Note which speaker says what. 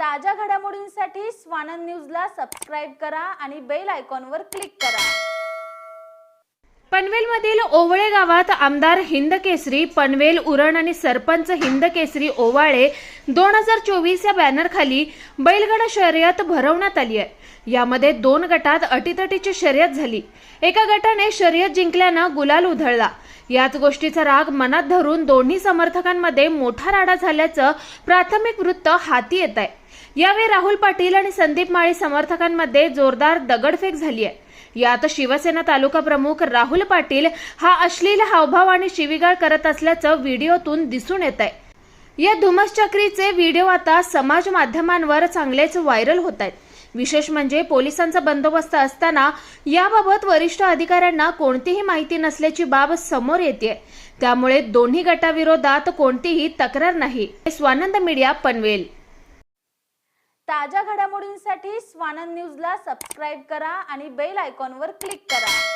Speaker 1: ताज्या घडामोडींसाठी स्वानंद न्यूजला सबस्क्राईब करा आणि बेल आयकॉनवर क्लिक करा.
Speaker 2: पनवेलमधील ओवळे गावात आमदार हिंद केसरी पनवेल उरण आणि सरपंच हिंद केसरी ओवाळे दोन हजार चोवीस या बॅनरखाली बैलगाडा शर्यत भरवण्यात आली आहे. यामध्ये दोन गटात अटीतटीची शर्यत झाली. एका गटाने शर्यत जिंकल्यानं गुलाल उधळला. याच गोष्टीचा राग मनात धरून दोन्ही समर्थकांमध्ये मोठा राडा झाल्याचं प्राथमिक वृत्त हाती येत आहे. यावेळी राहुल पाटील आणि संदीप माळी समर्थकांमध्ये जोरदार दगडफेक झाली आहे. यात शिवसेना तालुका प्रमुख राहुल पाटील हा अश्लील हावभाव आणि शिवीगाळ करत असल्याचं व्हिडिओतून दिसून येत आहे. या धुमसचक्रीचे व्हिडिओ आता समाज माध्यमांवर चांगलेच व्हायरल होत आहेत. विशेष म्हणजे पोलिसांचा बंदोबस्त असताना याबाबत वरिष्ठ अधिकाऱ्यांना कोणतीही माहिती नसल्याची बाब समोर येते त्यामुळे दोन्ही गटाविरोधात कोणतीही तक्रार नाही. स्वानंद मीडिया पनवेल.
Speaker 1: ताज्या घडामोडींसाठी स्वानंद न्यूजला सबस्क्राईब करा आणि बेल आयकॉनवर क्लिक करा.